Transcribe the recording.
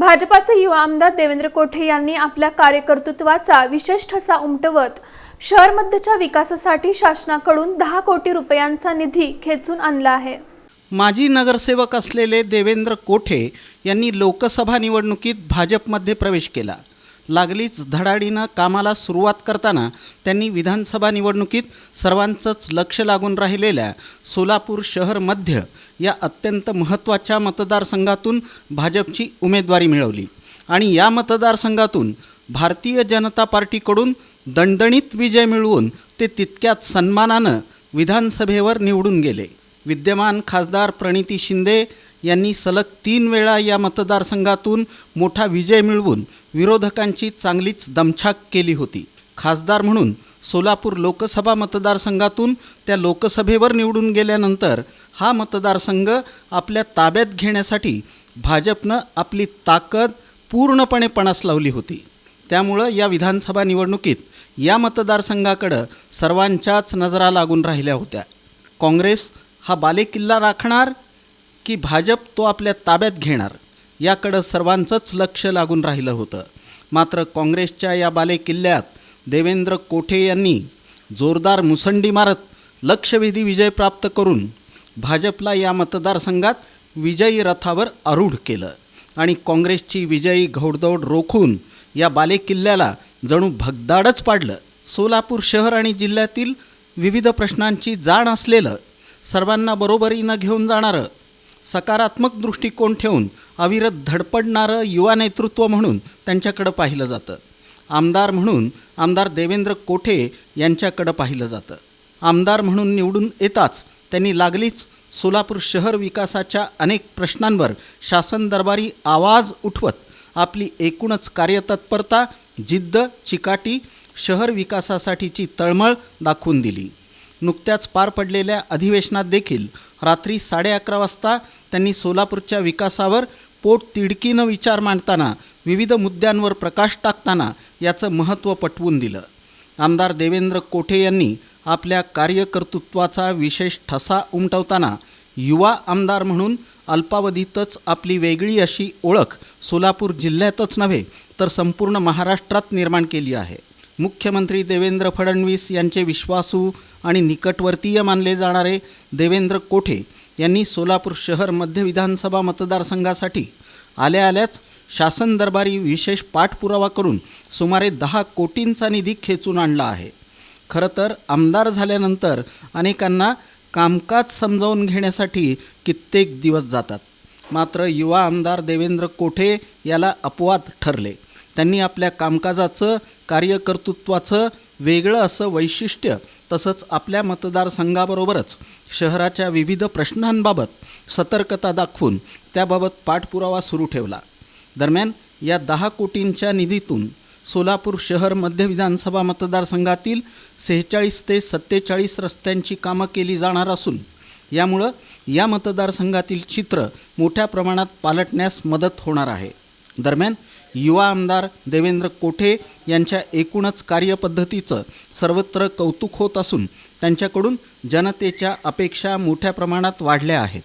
भाजपाचे युवा आमदार देवेंद्र कोठे यांनी आपल्या कार्यकर्तृत्वाचा विशेष ठसा उमटवत शहरमध्येच्या विकासासाठी शासनाकडून दहा कोटी रुपयांचा निधी खेचून आणला आहे. माजी नगरसेवक असलेले देवेंद्र कोठे यांनी लोकसभा निवडणुकीत भाजपमध्ये प्रवेश केला. लागलीच धडाडीनं कामाला सुरुवात करताना त्यांनी विधानसभा निवडणुकीत सर्वांचंच लक्ष लागून राहिलेल्या सोलापूर शहर मध्य या अत्यंत महत्त्वाच्या मतदारसंघातून भाजपची उमेदवारी मिळवली. आणि या मतदारसंघातून भारतीय जनता पार्टीकडून दणदणीत विजय मिळवून ते तितक्याच सन्मानानं विधानसभेवर निवडून गेले. विद्यमान खासदार प्रणिती शिंदे यांनी सलग तीन वेळा या मतदारसंघातून मोठा विजय मिळवून विरोधकांची चांगलीच दमछाक केली होती. खासदार म्हणून सोलापूर लोकसभा मतदारसंघातून त्या लोकसभेवर निवडून गेल्यानंतर हा मतदारसंघ आपल्या ताब्यात घेण्यासाठी भाजपनं आपली ताकद पूर्णपणे पणास लावली होती. त्यामुळं या विधानसभा निवडणुकीत या मतदारसंघाकडं सर्वांच्याच नजरा लागून राहिल्या होत्या. काँग्रेस हा बालेकिल्ला राखणार की भाजप तो आपल्या ताब्यात घेणार याकडं सर्वांचंच लक्ष लागून राहिलं होतं. मात्र काँग्रेसच्या या बालेकिल्ल्यात देवेंद्र कोठे यांनी जोरदार मुसंडी मारत लक्षवेधी विजय प्राप्त करून भाजपला या मतदारसंघात विजयी रथावर आरूढ केलं आणि काँग्रेसची विजयी घौडदौड रोखून या बालेकिल्ल्याला जणू भगदाडच पाडलं. सोलापूर शहर आणि जिल्ह्यातील विविध प्रश्नांची जाण असलेलं सर्वांना बरोबरीनं घेऊन जाणारं सकारात्मक दृष्टिकोन ठेवून अविरत धडपडणारं युवा नेतृत्व म्हणून त्यांच्याकडं पाहिलं जातं. आमदार म्हणून आमदार देवेंद्र कोठे यांच्याकडं पाहिलं जातं. आमदार म्हणून निवडून येताच त्यांनी लागलीच सोलापूर शहर विकासाच्या अनेक प्रश्नांवर शासन दरबारी आवाज उठवत आपली एकूणच कार्यतत्परता जिद्द चिकाटी शहर विकासासाठीची तळमळ दाखवून दिली. नुकत्याच पार पडलेल्या अधिवेशनात देखील रात्री साडे अकरा वाजता त्यांनी सोलापूरच्या विकासावर पोट तिडकीनं विचार मांडताना विविध मुद्द्यांवर प्रकाश टाकताना याचं महत्त्व पटवून दिलं. आमदार देवेंद्र कोठे यांनी आपल्या कार्यकर्तृत्वाचा विशेष ठसा उमटवताना युवा आमदार म्हणून अल्पावधीतच आपली वेगळी अशी ओळख सोलापूर जिल्ह्यातच नव्हे तर संपूर्ण महाराष्ट्रात निर्माण केली आहे. मुख्यमंत्री देवेंद्र फडणवीस यांचे विश्वासू आणि निकटवर्तीय मानले जाणारे देवेंद्र कोठे यांनी सोलापूर शहर मध्य विधानसभा मतदारसंघासाठी आल्या आल्याच शासन दरबारी विशेष पाठपुरावा करून सुमारे दहा कोटींचा निधी खेचून आणला आहे. खरं तर आमदार झाल्यानंतर अनेकांना कामकाज समजावून घेण्यासाठी कित्येक दिवस जातात. मात्र युवा आमदार देवेंद्र कोठे याला अपवाद ठरले. त्यांनी आपल्या कामकाजाचं कार्यकर्तृत्वाचं वेगळं असं वैशिष्ट्य तसंच आपल्या मतदारसंघाबरोबरच शहराच्या विविध प्रश्नांबाबत सतर्कता दाखवून त्याबाबत पाठपुरावा सुरू ठेवला. दरम्यान या दहा कोटींच्या निधीतून सोलापूर शहर मध्य विधानसभा मतदारसंघातील सेहेचाळीस ते सत्तेचाळीस रस्त्यांची कामं केली जाणार असून यामुळं या मतदारसंघातील चित्र मोठ्या प्रमाणात पालटण्यास मदत होणार आहे. दरम्यान युवा आमदार देवेंद्र कोठे यांच्या एकूणच कार्यपद्धतीचं सर्वत्र कौतुक होत असून त्यांच्याकडून जनतेच्या अपेक्षा मोठ्या प्रमाणात वाढल्या आहेत.